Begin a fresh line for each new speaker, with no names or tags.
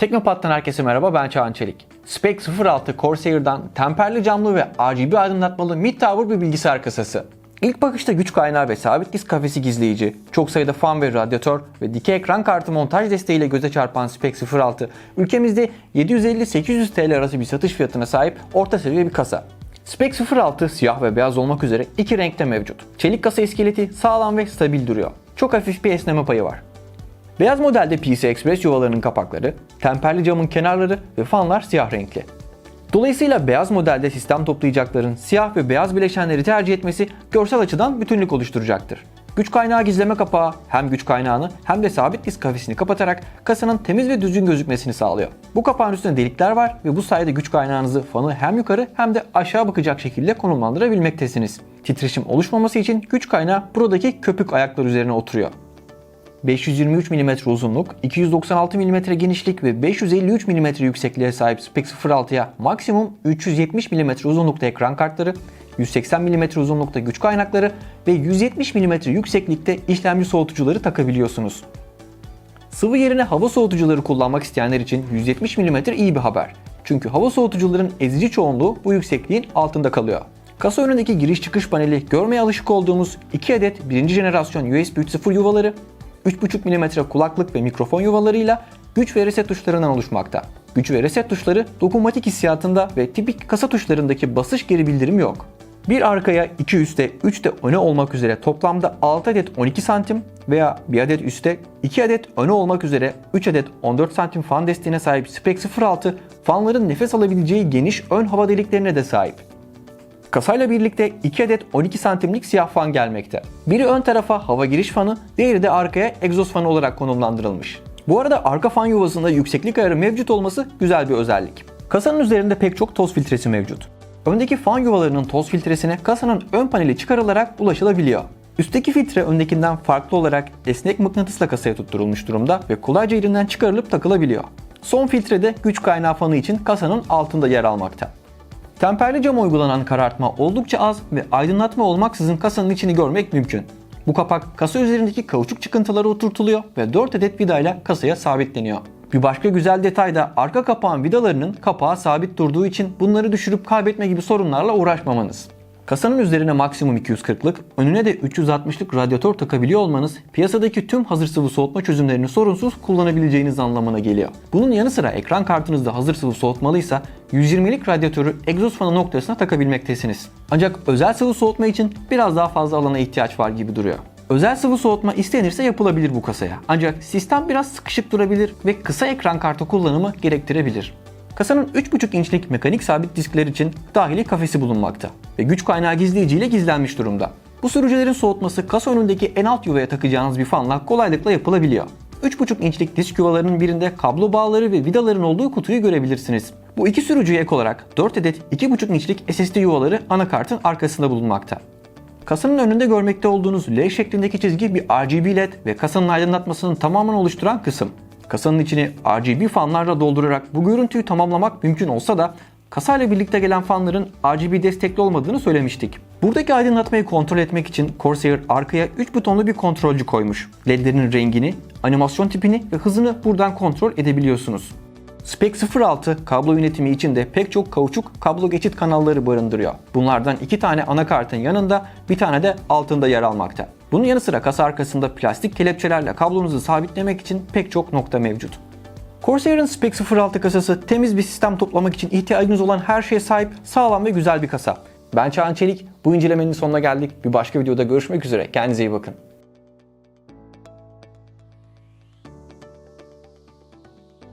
Teknopat'tan herkese merhaba ben Çağan Çelik. Spec 06 Corsair'dan temperli camlı ve RGB aydınlatmalı mid-tower bir bilgisayar kasası. İlk bakışta güç kaynağı ve sabit disk kafesi gizleyici, çok sayıda fan ve radyatör ve dikey ekran kartı montaj desteğiyle göze çarpan Spec 06, ülkemizde 750-800 TL arası bir satış fiyatına sahip orta seviye bir kasa. Spec 06 siyah ve beyaz olmak üzere iki renkte mevcut. Çelik kasa iskeleti sağlam ve stabil duruyor. Çok hafif bir esneme payı var. Beyaz modelde PC Express yuvalarının kapakları, temperli camın kenarları ve fanlar siyah renkli. Dolayısıyla beyaz modelde sistem toplayacakların siyah ve beyaz bileşenleri tercih etmesi görsel açıdan bütünlük oluşturacaktır. Güç kaynağı gizleme kapağı hem güç kaynağını hem de sabit disk kafesini kapatarak kasanın temiz ve düzgün gözükmesini sağlıyor. Bu kapağın üstünde delikler var ve bu sayede güç kaynağınızı fanı hem yukarı hem de aşağı bakacak şekilde konumlandırabilmektesiniz. Titreşim oluşmaması için güç kaynağı buradaki köpük ayaklar üzerine oturuyor. 523 mm uzunluk, 296 mm genişlik ve 553 mm yüksekliğe sahip Spec 06'ya maksimum 370 mm uzunlukta ekran kartları, 180 mm uzunlukta güç kaynakları ve 170 mm yükseklikte işlemci soğutucuları takabiliyorsunuz. Sıvı yerine hava soğutucuları kullanmak isteyenler için 170 mm iyi bir haber. Çünkü hava soğutucuların ezici çoğunluğu bu yüksekliğin altında kalıyor. Kasa önündeki giriş çıkış paneli görmeye alışık olduğumuz 2 adet 1. jenerasyon USB 3.0 yuvaları, 3.5 mm kulaklık ve mikrofon yuvalarıyla güç ve reset tuşlarından oluşmakta. Güç ve reset tuşları dokunmatik hissiyatında ve tipik kasa tuşlarındaki basış geri bildirim yok. Bir arkaya, iki üste, 3 de öne olmak üzere toplamda 6 adet 12 santim veya bir adet üste, 2 adet öne olmak üzere 3 adet 14 santim fan desteğine sahip Spec 06 fanların nefes alabileceği geniş ön hava deliklerine de sahip. Kasayla birlikte 2 adet 12 santimlik siyah fan gelmekte. Biri ön tarafa hava giriş fanı, diğeri de arkaya egzoz fanı olarak konumlandırılmış. Bu arada arka fan yuvasında yükseklik ayarı mevcut olması güzel bir özellik. Kasanın üzerinde pek çok toz filtresi mevcut. Öndeki fan yuvalarının toz filtresine kasanın ön paneli çıkarılarak ulaşılabiliyor. Üstteki filtre öndekinden farklı olarak esnek mıknatısla kasaya tutturulmuş durumda ve kolayca yerinden çıkarılıp takılabiliyor. Son filtrede güç kaynağı fanı için kasanın altında yer almakta. Temperli cama uygulanan karartma oldukça az ve aydınlatma olmaksızın kasanın içini görmek mümkün. Bu kapak kasa üzerindeki kauçuk çıkıntılara oturtuluyor ve 4 adet vidayla kasaya sabitleniyor. Bir başka güzel detay da arka kapağın vidalarının kapağa sabit durduğu için bunları düşürüp kaybetme gibi sorunlarla uğraşmamanız. Kasanın üzerine maksimum 240'lık, önüne de 360'lık radyatör takabiliyor olmanız piyasadaki tüm hazır sıvı soğutma çözümlerini sorunsuz kullanabileceğiniz anlamına geliyor. Bunun yanı sıra ekran kartınızda hazır sıvı soğutmalıysa 120'lik radyatörü egzoz fanı noktasına takabilmektesiniz. Ancak özel sıvı soğutma için biraz daha fazla alana ihtiyaç var gibi duruyor. Özel sıvı soğutma istenirse yapılabilir bu kasaya. Ancak sistem biraz sıkışık durabilir ve kısa ekran kartı kullanımı gerektirebilir. Kasanın 3.5 inçlik mekanik sabit diskler için dahili kafesi bulunmakta ve güç kaynağı gizleyiciyle gizlenmiş durumda. Bu sürücülerin soğutması kasa önündeki en alt yuvaya takacağınız bir fanla kolaylıkla yapılabiliyor. 3.5 inçlik disk yuvalarının birinde kablo bağları ve vidaların olduğu kutuyu görebilirsiniz. Bu iki sürücüye ek olarak 4 adet 2.5 inçlik SSD yuvaları anakartın arkasında bulunmakta. Kasanın önünde görmekte olduğunuz L şeklindeki çizgi bir RGB LED ve kasanın aydınlatmasını tamamen oluşturan kısım. Kasanın içini RGB fanlarla doldurarak bu görüntüyü tamamlamak mümkün olsa da kasayla birlikte gelen fanların RGB destekli olmadığını söylemiştik. Buradaki aydınlatmayı kontrol etmek için Corsair arkaya 3 butonlu bir kontrolcü koymuş. LED'lerin rengini, animasyon tipini ve hızını buradan kontrol edebiliyorsunuz. Spec 06 kablo yönetimi için de pek çok kauçuk kablo geçit kanalları barındırıyor. Bunlardan iki tane anakartın yanında bir tane de altında yer almakta. Bunun yanı sıra kasa arkasında plastik kelepçelerle kablonuzu sabitlemek için pek çok nokta mevcut. Corsair'ın Spec 06 kasası temiz bir sistem toplamak için ihtiyacınız olan her şeye sahip sağlam ve güzel bir kasa. Ben Çağan Çelik. Bu incelemenin sonuna geldik. Bir başka videoda görüşmek üzere. Kendinize iyi bakın.